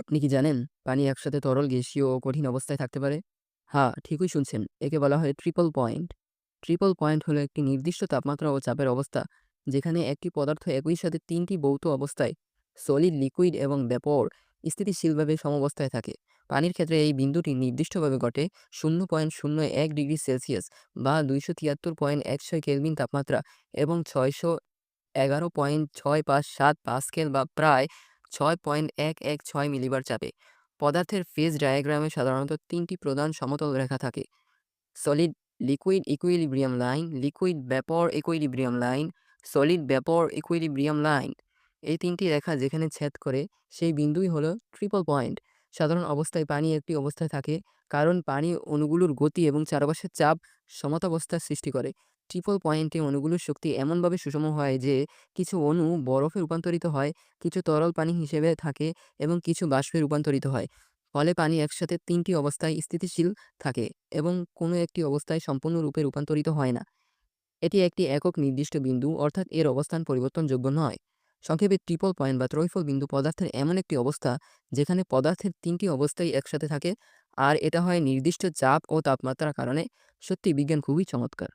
আপনি কি জানেন পানি একসাথে তরল, গ্যাসীয় ও কঠিন অবস্থায় থাকতে পারে? হ্যাঁ, ঠিকই শুনছেন। একে বলা হয় ট্রিপল পয়েন্ট। ট্রিপল পয়েন্ট হলো একটি নির্দিষ্ট তাপমাত্রা ও চাপের অবস্থা যেখানে একটি পদার্থ একই সাথে ৩ টি ভৌত অবস্থায় সলিড, লিকুইড এবং ব্যাপর স্থিতিশীলভাবে সমবস্থায় থাকে। পানির ক্ষেত্রে এই বিন্দুটি নির্দিষ্টভাবে ঘটে ০.০১ ডিগ্রি সেলসিয়াস বা ২৭৩.১৬ কেলভিন তাপমাত্রা এবং ৬১১.৬৫৭ পাস্কেল বা প্রায় ৬.১১৬ মিলিবার চাপে। পদার্থের ফেজ ডায়াগ্রামে সাধারণত তিনটি প্রধান সমতল রেখা থাকে। Solid liquid equilibrium line, liquid vapour equilibrium line, solid vapour equilibrium line. এই ৩ টি রেখা যেখানে ছেদ করে সেই বিন্দুই হলো ট্রিপল পয়েন্ট। সাধারণ অবস্থায় পানি একটি অবস্থায় থাকে কারণ পানি অণুগুলোর গতি এবং চারপাশের চাপ সমতাবস্থার সৃষ্টি করে। ট্রিপল পয়েন্টে অণুগুলোর শক্তি এমনভাবে সুষম হয় যে কিছু অণু বরফে রূপান্তরিত হয়, কিছু তরল পানি হিসেবে থাকে এবং কিছু বাষ্পে রূপান্তরিত হয়। ফলে পানি একসাথে তিনটি অবস্থায় স্থিতিশীল থাকে এবং কোনো একটি অবস্থায় সম্পূর্ণরূপে রূপান্তরিত হয় না। এটি একটি একক নির্দিষ্ট বিন্দু অর্থাৎ এর অবস্থান পরিবর্তনযোগ্য নয়। সংক্ষেপে ট্রিপল পয়েন্ট বা ত্রৈফল বিন্দু পদার্থের এমন একটি অবস্থা, যেখানে পদার্থের তিনটি অবস্থাই একসাথে থাকে আর এটা হয় নির্দিষ্ট চাপ ও তাপমাত্রার কারণে। সত্যি বিজ্ঞান খুবই চমৎকার।